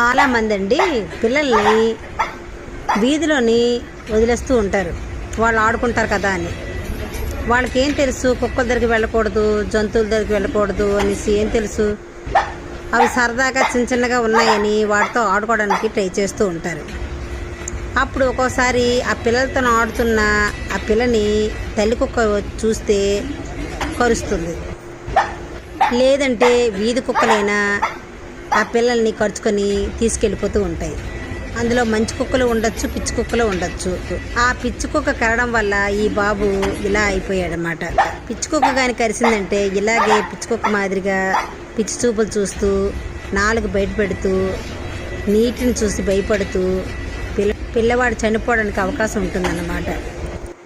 చాలా మంది అండి పిల్లల్ని వీధిలోని వదిలేస్తూ ఉంటారు. వాళ్ళు ఆడుకుంటారు కదా అని. వాళ్ళకి ఏం తెలుసు? కుక్కల దగ్గరికి వెళ్ళకూడదు జంతువుల దగ్గరికి వెళ్ళకూడదు అనేసి ఏం తెలుసు? అవి సరదాగా చిన్న చిన్నగా ఉన్నాయని వాటితో ఆడుకోవడానికి ట్రై చేస్తూ ఉంటారు. అప్పుడు ఒక్కోసారి ఆ పిల్లలతో ఆడుతున్న ఆ పిల్లని తల్లి కుక్క చూస్తే కరుస్తుంది. లేదంటే వీధి కుక్కలైనా ఆ పిల్లల్ని ఖర్చుకొని తీసుకెళ్ళిపోతూ ఉంటాయి. అందులో మంచి కుక్కలు ఉండొచ్చు పిచ్చి కుక్కలు ఉండొచ్చు. ఆ పిచ్చి కుక్క కరడం వల్ల ఈ బాబు ఇలా అయిపోయాడనమాట పిచ్చి కుక్క కానీ కరిసిందంటే ఇలాగే పిచ్చి కుక్క మాదిరిగా పిచ్చి చూపులు చూస్తూ నాలుగు బయట పెడుతూ నీటిని చూసి భయపడుతూ పిల్ల పిల్లవాడు చనిపోవడానికి అవకాశం ఉంటుందన్నమాట.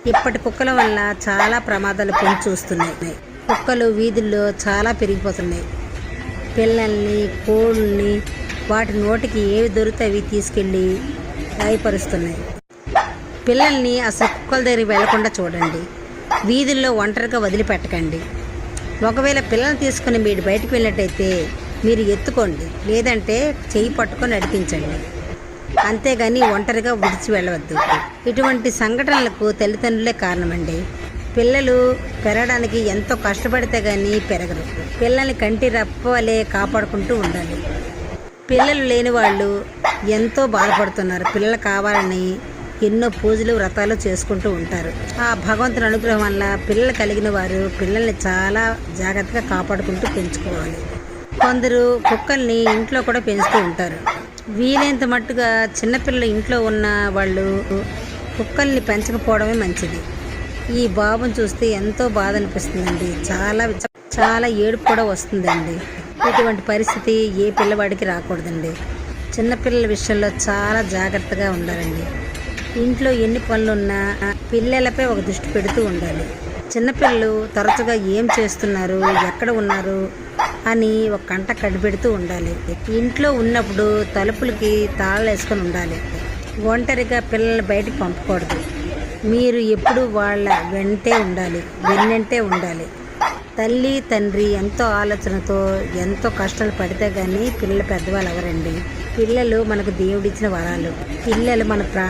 ఇప్పటి కుక్కల వల్ల చాలా ప్రమాదాలు పొంచి చూస్తున్నాయి. కుక్కలు వీధుల్లో చాలా పెరిగిపోతున్నాయి. పిల్లల్ని కోళ్ళని వాటి నోటికి ఏవి దొరికితే అవి తీసుకెళ్ళి గాయపరుస్తున్నాయి. పిల్లల్ని అసలు కుక్కల దగ్గరికి వెళ్ళకుండా చూడండి. వీధుల్లో ఒంటరిగా వదిలిపెట్టకండి. ఒకవేళ పిల్లల్ని తీసుకుని మీరు బయటకు వెళ్ళినట్టయితే మీరు ఎత్తుకోండి. లేదంటే చేయి పట్టుకొని నడిపించండి. అంతేగాని ఒంటరిగా విడిచి వెళ్ళవద్దు. ఇటువంటి సంఘటనలకు తల్లిదండ్రులే కారణమండి. పిల్లలు పెరగడానికి ఎంతో కష్టపడితే కానీ పెరగరు. పిల్లల్ని కంటి రప్పవలే కాపాడుకుంటూ ఉండాలి. పిల్లలు లేని వాళ్ళు ఎంతో బాధపడుతున్నారు. పిల్లలు కావాలని ఎన్నో పూజలు వ్రతాలు చేసుకుంటూ ఉంటారు. ఆ భగవంతుని అనుగ్రహం వల్ల పిల్లలు కలిగిన వారు పిల్లల్ని చాలా జాగ్రత్తగా కాపాడుకుంటూ పెంచుకోవాలి. కొందరు కుక్కల్ని ఇంట్లో కూడా పెంచుతూ ఉంటారు. వీలైనంత మట్టుగా చిన్నపిల్లలు ఇంట్లో ఉన్న వాళ్ళు కుక్కల్ని పెంచకపోవడమే మంచిది. ఈ బాబును చూస్తే ఎంతో బాధ అనిపిస్తుందండి. చాలా చాలా ఏడుపు కూడా వస్తుందండి. ఇటువంటి పరిస్థితి ఏ పిల్లవాడికి రాకూడదండి. చిన్నపిల్లల విషయంలో చాలా జాగ్రత్తగా ఉండాలండి. ఇంట్లో ఎన్ని పనులున్నా పిల్లలపై ఒక దృష్టి పెడుతూ ఉండాలి. చిన్నపిల్లలు తరచుగా ఏం చేస్తున్నారు? ఎక్కడ ఉన్నారు? అని ఒక కంట కడిపెడుతూ ఉండాలి. ఇంట్లో ఉన్నప్పుడు తలుపులకి తాళాలు వేసుకొని ఉండాలి. ఒంటరిగా పిల్లల్ని బయటికి పంపకూడదు. మీరు ఎప్పుడు వాళ్ళ వెంటే ఉండాలి వెన్నంటే ఉండాలి. తల్లి తండ్రి ఎంతో ఆలోచనతో ఎంతో కష్టాలు పడితే కానీ పిల్లలు పెద్దవాళ్ళు ఎవరండి పిల్లలు మనకు దేవుడిచ్చిన వరాలు. పిల్లలు మన ప్రా